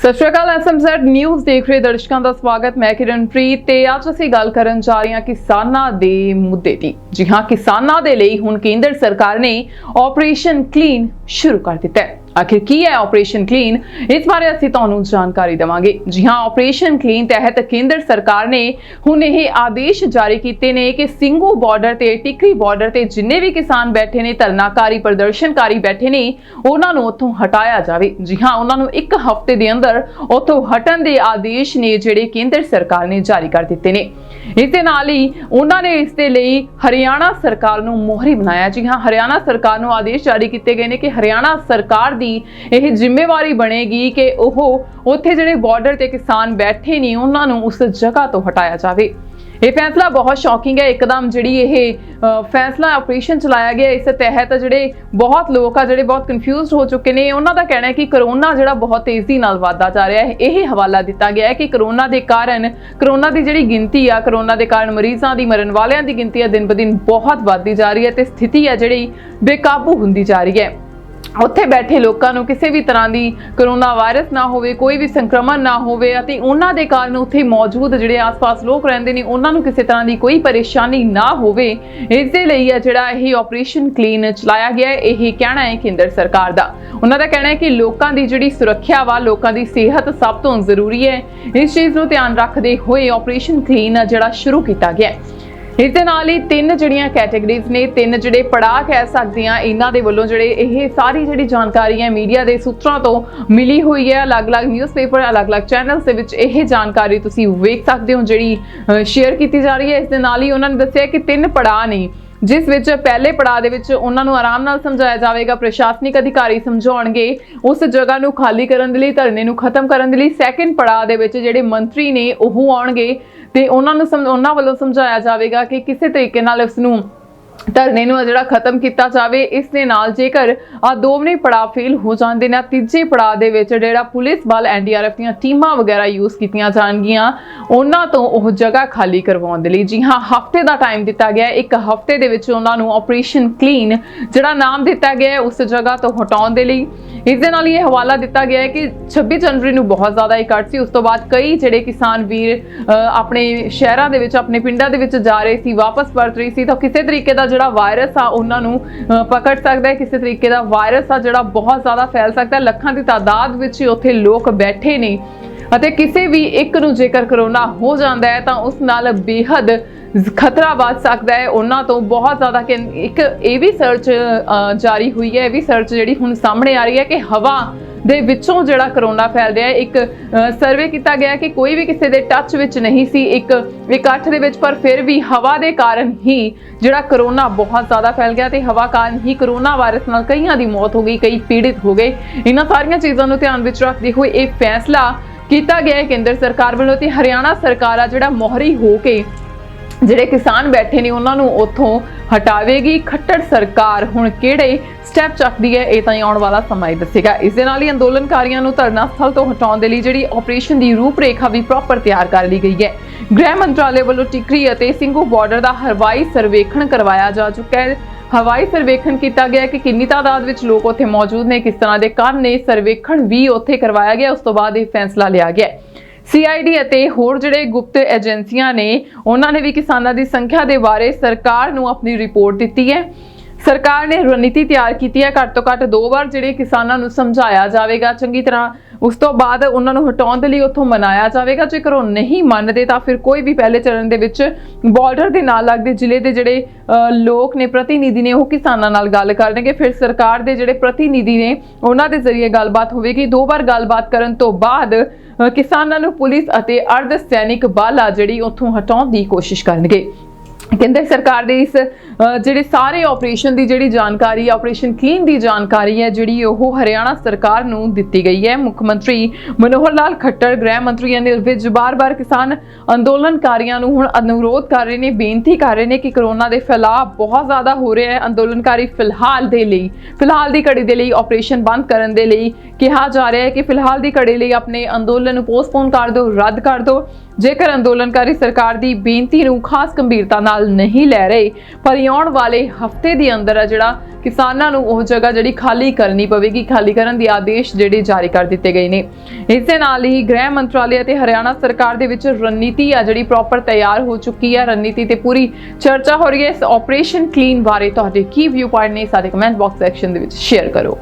ਸਤਿ ਸ਼੍ਰੀ ਅਕਾਲ SMZ news ਦੇਖ ਰਹੇ ਦਰਸ਼ਕਾਂ ਦਾ ਸਵਾਗਤ, ਮੈਂ ਕਿਰਨਪ੍ਰੀਤ ਤੇ ਅੱਜ ਅਸੀਂ ਗੱਲ ਕਰਨ ਜਾ ਰਹੇ ਹਾਂ ਕਿਸਾਨਾਂ ਦੇ ਮੁੱਦੇ ਦੀ। ਜੀ ਹਾਂ, ਕਿਸਾਨਾਂ ਦੇ ਲਈ ਹੁਣ ਕੇਂਦਰ ਸਰਕਾਰ ਨੇ ਆਪਰੇਸ਼ਨ ਕਲੀਨ ਸ਼ੁਰੂ ਕਰ ਦਿੱਤਾ ਹੈ। ਆਖਿਰ ਕੀ ਹੈ ਆਪਰੇਸ਼ਨ ਕਲੀਨ ਇਸ ਬਾਰੇ ਅਸੀਂ ਤੁਹਾਨੂੰ ਜਾਣਕਾਰੀ ਦੇਵਾਂਗੇ। ਜੀ ਹਾਂ ਆਪਰੇਸ਼ਨ ਕਲੀਨ ਤਹਿਤ ਕੇਂਦਰ ਸਰਕਾਰ ਨੇ ਹੁਣ ਇਹ ਆਦੇਸ਼ ਜਾਰੀ ਕੀਤੇ ਨੇ ਕਿ ਸਿੰਘੂ ਬਾਰਡਰ ਤੇ, ਟਿਕਰੀ ਬਾਰਡਰ ਤੇ ਜਿੰਨੇ ਵੀ ਕਿਸਾਨ ਬੈਠੇ ਨੇ, ਧਰਨਾਕਾਰੀ, ਪ੍ਰਦਰਸ਼ਨਕਾਰੀ ਬੈਠੇ ਨੇ, ਉਹਨਾਂ ਨੂੰ ਉੱਥੋਂ ਹਟਾਇਆ ਜਾਵੇ। ਜੀ ਹਾਂ, ਉਹਨਾਂ ਨੂੰ ਇੱਕ ਹਫ਼ਤੇ ਦੇ ਅੰਦਰ ਉੱਥੋਂ ਹਟਣ ਦੇ ਆਦੇਸ਼ ਨੇ ਜਿਹੜੇ ਕੇਂਦਰ ਸਰਕਾਰ ਨੇ ਜਾਰੀ ਕਰ ਦਿੱਤੇ ਨੇ। ਇਸ ਦੇ ਨਾਲ ਹੀ ਉਹਨਾਂ ਨੇ ਇਸ ਦੇ ਲਈ ਹਰਿਆਣਾ ਸਰਕਾਰ ਨੂੰ ਮੋਹਰੀ ਬਣਾਇਆ। ਜੀ ਹਾਂ, ਹਰਿਆਣਾ ਸਰਕਾਰ ਨੂੰ ਆਦੇਸ਼ ਜਾਰੀ ਕੀਤੇ ਗਏ ਨੇ ਕਿ ਹਰਿਆਣਾ ਸਰਕਾਰ ਦੀ ਇਹ ਜ਼ਿੰਮੇਵਾਰੀ ਬਣੇਗੀ ਕਿ ਉਹ ਉੱਥੇ ਜਿਹੜੇ ਬਾਰਡਰ ਤੇ ਕਿਸਾਨ ਬੈਠੇ ਨੇ, ਉਹਨਾਂ ਨੂੰ ਉਸ ਜਗ੍ਹਾ ਤੋਂ ਹਟਾਇਆ ਜਾਵੇ। ਇਹ ਫੈਸਲਾ ਬਹੁਤ ਸ਼ੌਕਿੰਗ ਹੈ। ਇੱਕਦਮ ਜਿਹੜੀ ਇਹ ਫੈਸਲਾ ਆਪਰੇਸ਼ਨ ਚਲਾਇਆ ਗਿਆ, ਇਸ ਤਹਿਤ ਜਿਹੜੇ ਬਹੁਤ ਲੋਕ ਆ, ਜਿਹੜੇ ਬਹੁਤ ਕਨਫਿਊਜ਼ਡ ਹੋ ਚੁੱਕੇ ਨੇ, ਉਹਨਾਂ ਦਾ ਕਹਿਣਾ ਹੈ ਕਿ ਕਰੋਨਾ ਜਿਹੜਾ ਬਹੁਤ ਤੇਜ਼ੀ ਨਾਲ ਵਧਦਾ ਜਾ ਰਿਹਾ ਹੈ। ਇਹ ਹਵਾਲਾ ਦਿੱਤਾ ਗਿਆ ਹੈ ਕਿ ਕਰੋਨਾ ਦੇ ਕਾਰਨ, ਕਰੋਨਾ ਦੀ ਜਿਹੜੀ ਗਿਣਤੀ ਆ, ਕਰੋਨਾ ਦੇ ਕਾਰਨ ਮਰੀਜ਼ਾਂ ਦੀ, ਮਰਨ ਵਾਲਿਆਂ ਦੀ ਗਿਣਤੀ ਆ, ਦਿਨ ਬ ਦਿਨ ਬਹੁਤ ਵੱਧਦੀ ਜਾ ਰਹੀ ਹੈ ਤੇ ਸਥਿਤੀ ਆ ਜਿਹੜੀ ਬੇਕਾਬੂ ਹੁੰਦੀ ਜਾ ਰਹੀ ਹੈ। ਉੱਥੇ ਬੈਠੇ ਲੋਕਾਂ ਨੂੰ ਕਿਸੇ ਵੀ ਤਰ੍ਹਾਂ ਦੀ ਕਰੋਨਾ ਵਾਇਰਸ ਨਾ ਹੋਵੇ, ਕੋਈ ਵੀ ਸੰਕਰਮਣ ਨਾ ਹੋਵੇ ਅਤੇ ਉਹਨਾਂ ਦੇ ਕਾਰਨ ਉੱਥੇ ਮੌਜੂਦ ਜਿਹੜੇ ਆਸ-ਪਾਸ ਲੋਕ ਰਹਿੰਦੇ ਨੇ, ਉਹਨਾਂ ਨੂੰ ਕਿਸੇ ਤਰ੍ਹਾਂ ਦੀ ਕੋਈ ਪਰੇਸ਼ਾਨੀ ਨਾ ਹੋਵੇ। ਇਸ ਦੇ ਲਈ ਆ ਜਿਹੜਾ ਇਹ ਆਪਰੇਸ਼ਨ ਕਲੀਨ ਚਲਾਇਆ ਗਿਆ ਇਹ ਕਹਿਣਾ ਹੈ ਕੇਂਦਰ ਸਰਕਾਰ ਦਾ। ਉਹਨਾਂ ਦਾ ਕਹਿਣਾ ਹੈ ਕਿ ਲੋਕਾਂ ਦੀ ਜਿਹੜੀ ਸੁਰੱਖਿਆ ਵਾ, ਲੋਕਾਂ ਦੀ ਸਿਹਤ ਸਭ ਤੋਂ ਜ਼ਰੂਰੀ ਹੈ। ਇਸ ਚੀਜ਼ ਨੂੰ ਧਿਆਨ ਰੱਖਦੇ ਹੋਏ ਆਪਰੇਸ਼ਨ ਕਲੀਨ ਜਿਹੜਾ ਸ਼ੁਰੂ ਕੀਤਾ ਗਿਆ ਹੈ। ਇਸ ਦੇ ਨਾਲ ਹੀ ਤਿੰਨ ਜਿਹੜੀਆਂ ਕੈਟਾਗਰੀਜ਼ ਨੇ, ਤਿੰਨ ਜਿਹੜੇ ਪੜਾਅ ਕਹਿ ਸਕਦੇ ਆ ਇਹਨਾਂ ਦੇ ਵੱਲੋਂ ਜਿਹੜੇ ਇਹ ਸਾਰੀ ਜਿਹੜੀ ਜਾਣਕਾਰੀ ਹੈ ਮੀਡੀਆ ਦੇ ਸੂਤਰਾਂ ਤੋਂ ਮਿਲੀ ਹੋਈ ਹੈ। ਅਲੱਗ-ਅਲੱਗ ਨਿਊਜ਼ਪੇਪਰ ਅਲੱਗ-ਅਲੱਗ ਚੈਨਲਸ ਦੇ ਵਿੱਚ ਇਹ ਜਾਣਕਾਰੀ ਤੁਸੀਂ ਵੇਖ ਸਕਦੇ ਹੋ, ਜਿਹੜੀ ਸ਼ੇਅਰ ਕੀਤੀ ਜਾ ਰਹੀ ਹੈ। ਇਸ ਦੇ ਨਾਲ ਹੀ ਉਹਨਾਂ ਨੇ ਦੱਸਿਆ ਕਿ ਤਿੰਨ ਪੜਾਅ ਨੇ। ਜਿਸ ਵਿੱਚ ਪਹਿਲੇ ਪੜਾਅ ਦੇ ਵਿੱਚ ਉਹਨਾਂ ਨੂੰ ਆਰਾਮ ਨਾਲ ਸਮਝਾਇਆ ਜਾਵੇਗਾ, ਪ੍ਰਸ਼ਾਸਨਿਕ ਅਧਿਕਾਰੀ ਸਮਝਾਉਣਗੇ, ਉਸ ਜਗ੍ਹਾ ਨੂੰ ਖਾਲੀ ਕਰਨ ਦੇ ਲਈ, ਧਰਨੇ ਨੂੰ ਖਤਮ ਕਰਨ ਦੇ ਲਈ ਸੈਕੰਡ ਪੜਾਅ ਦੇ ਵਿੱਚ ਜਿਹੜੇ ਮੰਤਰੀ ਨੇ ਉਹ ਆਉਣਗੇ ਤੇ ਉਹਨਾਂ ਨੂੰ ਸਮ- ਉਹਨਾਂ ਵੱਲੋਂ ਸਮਝਾਇਆ ਜਾਵੇਗਾ ਕਿ ਕਿਸੇ ਤਰੀਕੇ ਨਾਲ ਉਸ ਨੂੰ ਧਰਨੇ ਨੂੰ ਆ ਜਿਹੜਾ ਖਤਮ ਕੀਤਾ ਜਾਵੇ, ਇਸ ਦੇ ਨਾਲ ਜੇਕਰ ਆ ਦੋਵੇਂ ਪੜਾਅ ਫੇਲ ਹੋ ਜਾਂਦੇ ਨੇ ਤੀਜੇ ਪੜਾਅ ਦੇ ਵਿੱਚ ਜਿਹੜਾ ਪੁਲਿਸ ਬਲ ਐਨਡੀਆਰਐਫ ਦੀਆਂ ਟੀਮਾਂ ਵਗੈਰਾ ਯੂਜ਼ ਕੀਤੀਆਂ ਜਾਣਗੀਆਂ, ਉਹਨਾਂ ਤੋਂ ਉਹ ਜਗ੍ਹਾ ਖਾਲੀ ਕਰਵਾਉਣ ਦੇ ਲਈ। ਜੀ ਹਾਂ, ਹਫ਼ਤੇ ਦਾ ਟਾਈਮ ਦਿੱਤਾ ਗਿਆ ਇੱਕ ਹਫ਼ਤੇ ਦੇ ਵਿੱਚ ਉਹਨਾਂ ਨੂੰ ਆਪਰੇਸ਼ਨ ਕਲੀਨ ਜਿਹੜਾ ਨਾਮ ਦਿੱਤਾ ਗਿਆ ਉਸ ਜਗ੍ਹਾ ਤੋਂ ਹਟਾਉਣ ਦੇ ਲਈ। ਇਸ ਦੇ ਨਾਲ ਹੀ ਇਹ ਹਵਾਲਾ ਦਿੱਤਾ ਗਿਆ ਹੈ ਕਿ 26 ਜਨਵਰੀ ਨੂੰ ਬਹੁਤ ਜ਼ਿਆਦਾ ਇਕੱਠ ਸੀ। ਉਸ ਤੋਂ ਬਾਅਦ ਕਈ ਜਿਹੜੇ ਕਿਸਾਨ ਵੀਰ ਆਪਣੇ ਸ਼ਹਿਰਾਂ ਦੇ ਵਿੱਚ, ਆਪਣੇ ਪਿੰਡਾਂ ਦੇ ਵਿੱਚ ਜਾ ਰਹੇ ਸੀ, ਵਾਪਸ ਪਰਤ ਰਹੇ ਸੀ, ਤਾਂ ਕਿਸੇ ਤਰੀਕੇ ਦਾ ਜਿਹੜਾ ਵਾਇਰਸ ਆ, ਉਹਨਾਂ ਨੂੰ ਪਕੜ ਸਕਦਾ ਹੈ। ਕਿਸੇ ਤਰੀਕੇ ਦਾ ਵਾਇਰਸ ਆ, ਜਿਹੜਾ ਬਹੁਤ ਜ਼ਿਆਦਾ ਫੈਲ ਸਕਦਾ ਹੈ। ਲੱਖਾਂ ਦੀ ਤਾਦਾਦ ਵਿੱਚ ਹੀ ਉੱਥੇ ਲੋਕ ਬੈਠੇ ਨੇ। ਅਤੇ ਕਿਸੇ ਵੀ ਇੱਕ ਨੂੰ ਜੇਕਰ ਕਰੋਨਾ ਹੋ ਜਾਂਦਾ ਹੈ, ਤਾਂ ਉਸ ਨਾਲ ਬੇਹੱਦ ਖਤਰਾ ਵੱਧ ਸਕਦਾ ਹੈ। ਉਹਨਾਂ ਤੋਂ ਬਹੁਤ ਜ਼ਿਆਦਾ ਕਿ ਇੱਕ ਇਹ ਵੀ ਸਰਚ ਜਾਰੀ ਹੋਈ ਹੈ। ਇਹ ਵੀ ਸਰਚ ਜਿਹੜੀ ਹੁਣ ਸਾਹਮਣੇ ਆ ਰਹੀ ਹੈ ਕਿ ਹਵਾ ਦੇ ਵਿੱਚੋਂ ਜਿਹੜਾ ਕਰੋਨਾ ਫੈਲ ਰਿਹਾ ਹੈ। ਇੱਕ ਸਰਵੇ ਕੀਤਾ ਗਿਆ ਕਿ ਕੋਈ ਵੀ ਕਿਸੇ ਦੇ ਟੱਚ ਵਿੱਚ ਨਹੀਂ ਸੀ। ਇੱਕ ਇਕੱਠ ਦੇ ਵਿੱਚ, ਪਰ ਫਿਰ ਵੀ ਹਵਾ ਦੇ ਕਾਰਨ ਹੀ ਜਿਹੜਾ ਕਰੋਨਾ ਬਹੁਤ ਜ਼ਿਆਦਾ ਫੈਲ ਗਿਆ ਤੇ ਹਵਾ ਕਾਰਨ ਹੀ ਕਰੋਨਾ ਵਾਇਰਸ ਨਾਲ ਕਈਆਂ ਦੀ ਮੌਤ ਹੋ ਗਈ, ਕਈ ਪੀੜਿਤ ਹੋ ਗਏ। ਇਹਨਾਂ ਸਾਰੀਆਂ ਚੀਜ਼ਾਂ ਨੂੰ ਧਿਆਨ ਵਿੱਚ ਰੱਖਦੇ ਹੋਏ ਇਹ ਫੈਸਲਾ ਕੀਤਾ ਗਿਆ ਹੈ ਕੇਂਦਰ ਸਰਕਾਰ ਵੱਲੋਂ ਤੇ ਹਰਿਆਣਾ ਸਰਕਾਰ ਆ ਜਿਹੜਾ ਮੋਹਰੀ ਹੋ ਕੇ ਜਿਹੜੇ ਕਿਸਾਨ ਬੈਠੇ ਨੇ, ਉਹਨਾਂ ਨੂੰ ਉੱਥੋਂ ਹਟਾਵੇਗੀ ਖੱਟੜ ਸਰਕਾਰ। ਹੁਣ ਕਿਹੜੇ ਸਟੈਪ ਚੱਕਦੀ ਹੈ, ਇਹ ਤਾਂ ਹੀ ਆਉਣ ਵਾਲਾ ਸਮਾਂ ਹੀ ਦੱਸੇਗਾ। ਇਸ ਦੇ ਨਾਲ ਹੀ ਅੰਦੋਲਨਕਾਰੀਆਂ ਨੂੰ ਧਰਨਾ ਸਥਲ ਤੋਂ ਹਟਾਉਣ ਦੇ ਲਈ ਜਿਹੜੀ ਆਪਰੇਸ਼ਨ ਦੀ ਰੂਪਰੇਖਾ ਵੀ ਪ੍ਰੋਪਰ ਤਿਆਰ ਕਰ ਲਈ ਗਈ ਹੈ। ਗ੍ਰਹਿ ਮੰਤਰਾਲੇ ਵੱਲੋਂ ਟਿਕਰੀ ਅਤੇ ਸਿੰਘੂ ਬਾਰਡਰ ਦਾ ਹਵਾਈ ਸਰਵੇਖਣ ਕਰਵਾਇਆ ਜਾ ਚੁੱਕਾ ਹੈ। ਹਵਾਈ ਸਰਵੇਖਣ ਕੀਤਾ ਗਿਆ ਕਿ ਕਿੰਨੀ ਤਾਦਾਦ ਵਿੱਚ ਲੋਕ ਉੱਥੇ ਮੌਜੂਦ ਨੇ, ਕਿਸ ਤਰ੍ਹਾਂ ਦੇ ਕਾਰਨ ਨੇ ਸਰਵੇਖਣ ਵੀ ਉੱਥੇ ਕਰਵਾਇਆ ਗਿਆ, ਉਸ ਤੋਂ ਬਾਅਦ ਇਹ ਫੈਸਲਾ ਲਿਆ ਗਿਆ ਹੈ। ਸੀਆਈਡੀ ਅਤੇ ਹੋਰ ਜਿਹੜੇ ਗੁਪਤ ਏਜੰਸੀਆਂ ਨੇ, ਉਹਨਾਂ ਨੇ ਵੀ ਕਿਸਾਨਾਂ ਦੀ ਸੰਖਿਆ ਦੇ ਬਾਰੇ ਸਰਕਾਰ ਨੂੰ ਆਪਣੀ ਰਿਪੋਰਟ ਦਿੱਤੀ ਹੈ। ਸਰਕਾਰ ਨੇ ਰਣਨੀਤੀ ਤਿਆਰ ਕੀਤੀ ਹੈ। ਘੱਟ ਤੋਂ ਘੱਟ ਦੋ ਵਾਰ ਜਿਹੜੇ ਕਿਸਾਨਾਂ ਨੂੰ ਸਮਝਾਇਆ ਜਾਵੇਗਾ। ਚੰਗੀ ਤਰ੍ਹਾਂ ਉਸ ਤੋਂ ਬਾਅਦ ਉਹਨਾਂ ਨੂੰ ਹਟਾਉਣ ਦੇ ਲਈ ਉੱਥੋਂ ਮਨਾਇਆ ਜਾਵੇਗਾ। ਜੇਕਰ ਉਹ ਨਹੀਂ ਮੰਨਦੇ, ਤਾਂ ਫਿਰ ਕੋਈ ਵੀ ਪਹਿਲੇ ਚਰਨ ਦੇ ਵਿੱਚ ਬਾਰਡਰ ਦੇ ਨਾਲ ਲੱਗਦੇ ਜ਼ਿਲ੍ਹੇ ਦੇ ਜਿਹੜੇ ਲੋਕ ਨੇ, ਪ੍ਰਤੀਨਿਧੀ ਨੇ, ਉਹ ਕਿਸਾਨਾਂ ਨਾਲ ਗੱਲ ਕਰਨਗੇ। ਫਿਰ ਸਰਕਾਰ ਦੇ ਜਿਹੜੇ ਪ੍ਰਤੀਨਿਧੀ ਨੇ, ਉਹਨਾਂ ਦੇ ਜ਼ਰੀਏ ਗੱਲਬਾਤ ਹੋਵੇਗੀ। ਦੋ ਵਾਰ ਗੱਲਬਾਤ ਕਰਨ ਤੋਂ ਬਾਅਦ ਕਿਸਾਨਾਂ ਨੂੰ ਪੁਲਿਸ ਅਤੇ ਅਰਧ ਸੈਨਿਕ ਬਲ ਆ ਜਿਹੜੀ ਉੱਥੋਂ ਹਟਾਉਣ ਦੀ ਕੋਸ਼ਿਸ਼ ਕਰਨਗੇ। ਕੇਂਦਰ ਸਰਕਾਰ ਦੇ ਇਸ ਜਿਹੜੇ ਸਾਰੇ ਆਪਰੇਸ਼ਨ ਦੀ ਜਿਹੜੀ ਜਾਣਕਾਰੀ ਆਪਰੇਸ਼ਨ ਕਲੀਨ ਦੀ ਜਾਣਕਾਰੀ ਹੈ, ਜਿਹੜੀ ਉਹ ਹਰਿਆਣਾ ਸਰਕਾਰ ਨੂੰ ਦਿੱਤੀ ਗਈ ਹੈ। ਮੁੱਖ ਮੰਤਰੀ ਮਨੋਹਰ ਲਾਲ ਖੱਟਰ, ਗ੍ਰਹਿ ਮੰਤਰੀ ਅਨਿਲ ਵਿਜ ਬਾਰ-ਬਾਰ ਕਿਸਾਨ ਅੰਦੋਲਨਕਾਰੀਆਂ ਨੂੰ ਹੁਣ ਅਨੁਰੋਧ ਕਰ ਰਹੇ ਨੇ, ਬੇਨਤੀ ਕਰ ਰਹੇ ਨੇ ਕਿ ਕਰੋਨਾ ਦੇ ਫੈਲਾਅ ਬਹੁਤ ਜ਼ਿਆਦਾ ਹੋ ਰਿਹਾ ਹੈ ਅੰਦੋਲਨਕਾਰੀ ਫਿਲਹਾਲ ਦੇ ਲਈ। ਫਿਲਹਾਲ ਦੀ ਘੜੀ ਦੇ ਲਈ ਆਪਰੇਸ਼ਨ ਬੰਦ ਕਰਨ ਦੇ ਲਈ ਕਿਹਾ ਜਾ ਰਿਹਾ ਹੈ ਕਿ ਫਿਲਹਾਲ ਦੀ ਘੜੀ ਲਈ ਆਪਣੇ ਅੰਦੋਲਨ ਨੂੰ ਪੋਸਟਪੋਨ ਕਰ ਦਿਓ, ਰੱਦ ਕਰ ਦਿਓ। ਜੇਕਰ ਅੰਦੋਲਨਕਾਰੀ ਸਰਕਾਰ ਦੀ ਬੇਨਤੀ ਨੂੰ ਖਾਸ ਗੰਭੀਰਤਾ ਨਾਲ ਨਹੀਂ ਲੈ ਰਹੇ, ਪਰ ਆਉਣ ਵਾਲੇ ਹਫ਼ਤੇ ਦੇ ਅੰਦਰ ਆ ਜਿਹੜਾ ਕਿਸਾਨਾਂ ਨੂੰ ਉਹ ਜਗ੍ਹਾ ਜਿਹੜੀ ਖਾਲੀ ਕਰਨੀ ਪਵੇਗੀ, ਖਾਲੀ ਕਰਨ ਦੇ ਆਦੇਸ਼ ਜਿਹੜੇ ਜਾਰੀ ਕਰ ਦਿੱਤੇ ਗਏ ਨੇ। ਇਸ ਦੇ ਨਾਲ ਹੀ ਗ੍ਰਹਿ ਮੰਤਰਾਲੇ ਅਤੇ ਹਰਿਆਣਾ ਸਰਕਾਰ ਦੇ ਵਿੱਚ ਰਣਨੀਤੀ ਆ ਜਿਹੜੀ ਪ੍ਰੋਪਰ ਤਿਆਰ ਹੋ ਚੁੱਕੀ ਹੈ ਰਣਨੀਤੀ ਤੇ ਪੂਰੀ ਚਰਚਾ ਹੋ ਰਹੀ ਹੈ। ਇਸ ਆਪਰੇਸ਼ਨ ਕਲੀਨ ਬਾਰੇ ਤੁਹਾਡੇ ਕੀ ਵਿਊ ਪੁਆਇੰਟ ਨੇ, ਸਾਡੇ ਕਮੈਂਟ ਬਾਕਸ ਸੈਕਸ਼ਨ ਦੇ ਵਿੱਚ ਸ਼ੇਅਰ ਕਰੋ।